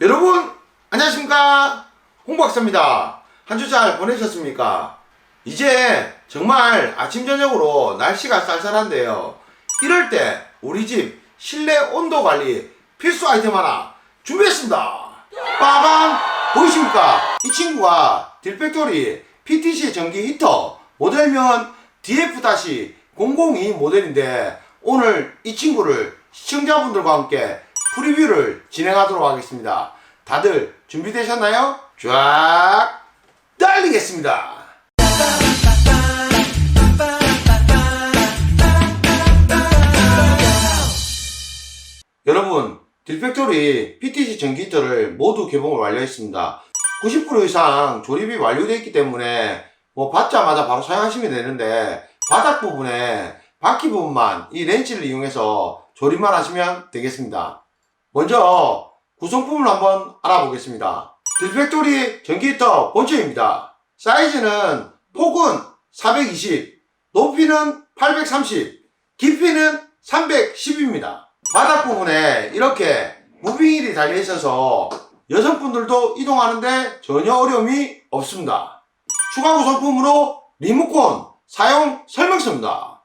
여러분 안녕하십니까? 홍박사입니다. 한 주 잘 보내셨습니까? 이제 정말 아침 저녁으로 날씨가 쌀쌀한데요. 이럴 때 우리 집 실내 온도 관리 필수 아이템 하나 준비했습니다. 빠밤! 보이십니까? 이 친구가 딜팩토리 PTC 전기 히터 모델명 DF-002 모델인데 오늘 이 친구를 시청자분들과 함께 프리뷰를 진행하도록 하겠습니다. 다들 준비되셨나요? 쫙 달리겠습니다. 여러분, 딜팩토리 PTC 전기 히터를 모두 개봉을 완료했습니다. 90% 이상 조립이 완료되어 있기 때문에 뭐 받자마자 바로 사용하시면 되는데 바닥 부분에 바퀴 부분만 이 렌치를 이용해서 조립만 하시면 되겠습니다. 먼저 구성품을 한번 알아보겠습니다. 딜팩토리 전기 히터 본체입니다. 사이즈는 폭은 420, 높이는 830, 깊이는 310입니다. 바닥 부분에 이렇게 무빙일이 달려 있어서 여성분들도 이동하는데 전혀 어려움이 없습니다. 추가 구성품으로 리모컨 사용 설명서입니다.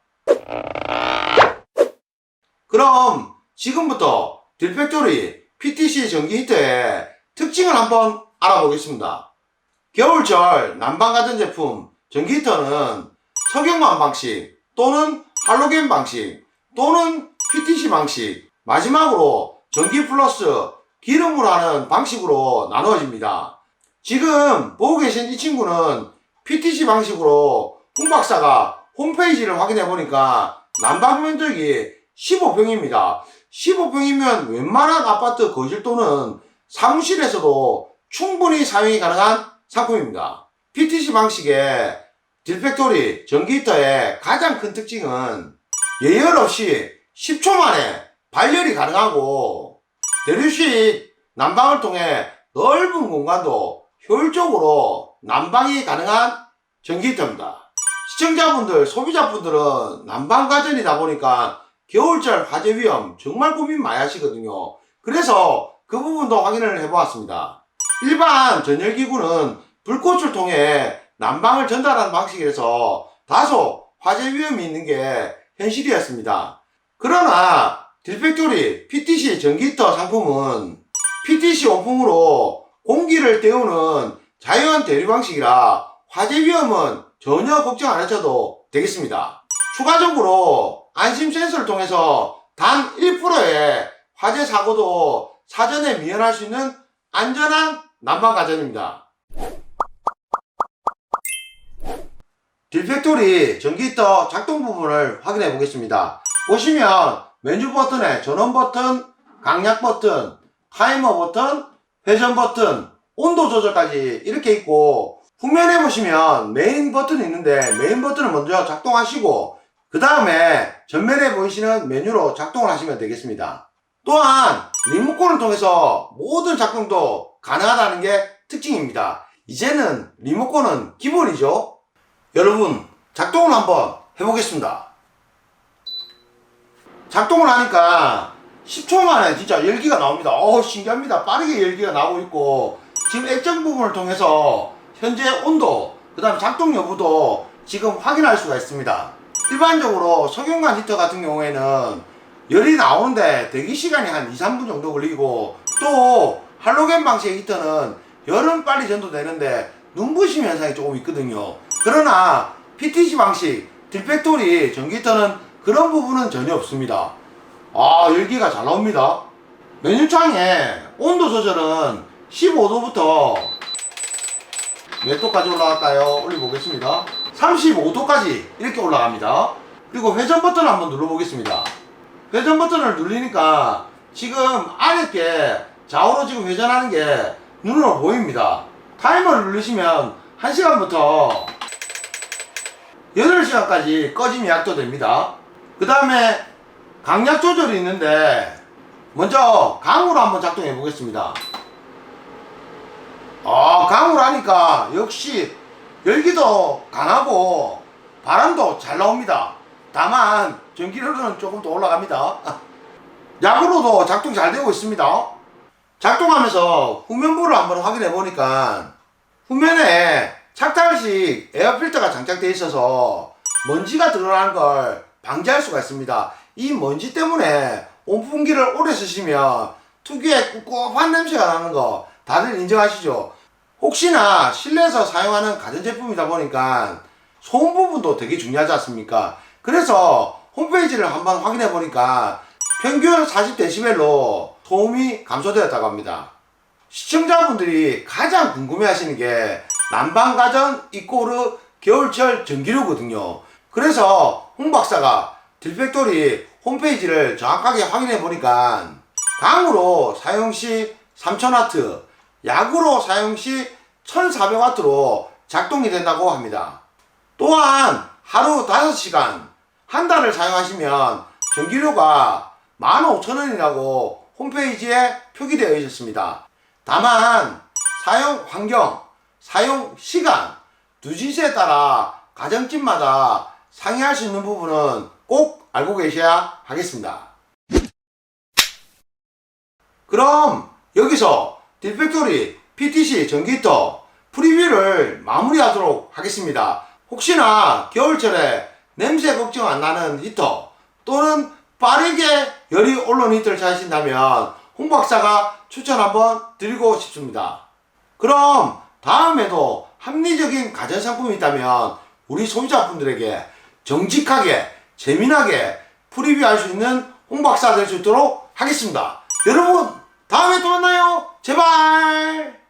그럼 지금부터 딜팩토리 PTC 전기 히터의 특징을 한번 알아보겠습니다. 겨울철 난방 가전 제품 전기 히터는 석영만 방식 또는 할로겐 방식 또는 PTC 방식 마지막으로 전기 플러스 기름으로 하는 방식으로 나누어집니다. 지금 보고 계신 이 친구는 PTC 방식으로 홍 박사가 홈페이지를 확인해 보니까 난방 면적이 15평입니다. 15평이면 웬만한 아파트 거실 또는 사무실에서도 충분히 사용이 가능한 상품입니다. PTC 방식의 딜팩토리 전기 히터의 가장 큰 특징은 예열 없이 10초 만에 발열이 가능하고 대류식 난방을 통해 넓은 공간도 효율적으로 난방이 가능한 전기 히터입니다. 시청자분들, 소비자분들은 난방 가전이다 보니까 겨울철 화재 위험 정말 고민 많이 하시거든요. 그래서 그 부분도 확인을 해보았습니다. 일반 전열기구는 불꽃을 통해 난방을 전달하는 방식에서 다소 화재 위험이 있는 게 현실이었습니다. 그러나 딜팩토리 PTC 전기히터 상품은 PTC 원품으로 공기를 때우는 자연 대류 방식이라 화재 위험은 전혀 걱정 안 하셔도 되겠습니다. 추가적으로 안심 센서를 통해서 단 1%의 화재 사고도 사전에 미연할 수 있는 안전한 난방 가전입니다. 딜팩토리 전기 히터 작동 부분을 확인해 보겠습니다. 보시면 메뉴 버튼에 전원 버튼, 강약 버튼, 타이머 버튼, 회전 버튼, 온도 조절까지 이렇게 있고 후면에 보시면 메인 버튼이 있는데 메인 버튼을 먼저 작동하시고 그 다음에 전면에 보이시는 메뉴로 작동을 하시면 되겠습니다. 또한 리모컨을 통해서 모든 작동도 가능하다는 게 특징입니다. 이제는 리모컨은 기본이죠. 여러분 작동을 한번 해보겠습니다. 작동을 하니까 10초 만에 진짜 열기가 나옵니다. 어 신기합니다. 빠르게 열기가 나오고 있고 지금 액정 부분을 통해서 현재 온도 그 다음 작동 여부도 지금 확인할 수가 있습니다. 일반적으로 석영관 히터 같은 경우에는 열이 나오는데 대기 시간이 한 2, 3분 정도 걸리고 또 할로겐 방식의 히터는 열은 빨리 전도되는데 눈부심 현상이 조금 있거든요. 그러나 PTC 방식 딜팩토리 전기 히터는 그런 부분은 전혀 없습니다. 아 열기가 잘 나옵니다. 메뉴창에 온도 조절은 15도부터 몇 도까지 올라갈까요? 올려보겠습니다. 35도까지 이렇게 올라갑니다. 그리고 회전 버튼 한번 눌러보겠습니다. 회전 버튼을 누르니까 지금 아랫게 좌우로 지금 회전하는 게 눈으로 보입니다. 타이머를 누르시면 1시간부터 8시간까지 꺼짐이 약도됩니다. 그 다음에 강약 조절이 있는데 먼저 강으로 한번 작동해 보겠습니다. 아, 강으로 하니까 역시 열기도 강하고 바람도 잘 나옵니다. 다만 전기료는 조금 더 올라갑니다. 약으로도 작동 잘 되고 있습니다. 작동하면서 후면부를 한번 확인해 보니까 후면에 착탈식 에어필터가 장착되어 있어서 먼지가 들어가는 걸 방지할 수가 있습니다. 이 먼지 때문에 온풍기를 오래 쓰시면 특유의 꿉꿉한 냄새가 나는 거 다들 인정하시죠? 혹시나 실내에서 사용하는 가전제품이다 보니까 소음 부분도 되게 중요하지 않습니까? 그래서 홈페이지를 한번 확인해 보니까 평균 40dB로 소음이 감소되었다고 합니다. 시청자분들이 가장 궁금해 하시는 게 난방가전 이꼬르 겨울철 전기료거든요. 그래서 홍 박사가 딜팩토리 홈페이지를 정확하게 확인해 보니까 강으로 사용 시 3000W, 약으로 사용 시 1400W로 작동이 된다고 합니다. 또한 하루 5시간, 한 달을 사용하시면 전기료가 15,000원이라고 홈페이지에 표기되어 있었습니다. 다만 사용 환경, 사용 시간, 누진세에 따라 가정집마다 상의할 수 있는 부분은 꼭 알고 계셔야 하겠습니다. 그럼 여기서 딜팩토리 PTC 전기히터 프리뷰를 마무리하도록 하겠습니다. 혹시나 겨울철에 냄새 걱정 안 나는 히터 또는 빠르게 열이 올라오는 히터를 찾으신다면 홍 박사가 추천 한번 드리고 싶습니다. 그럼 다음에도 합리적인 가전 상품이 있다면 우리 소비자분들에게 정직하게 재미나게 프리뷰할 수 있는 홍 박사 될 수 있도록 하겠습니다. 여러분 다음에 또 만나요. 제발.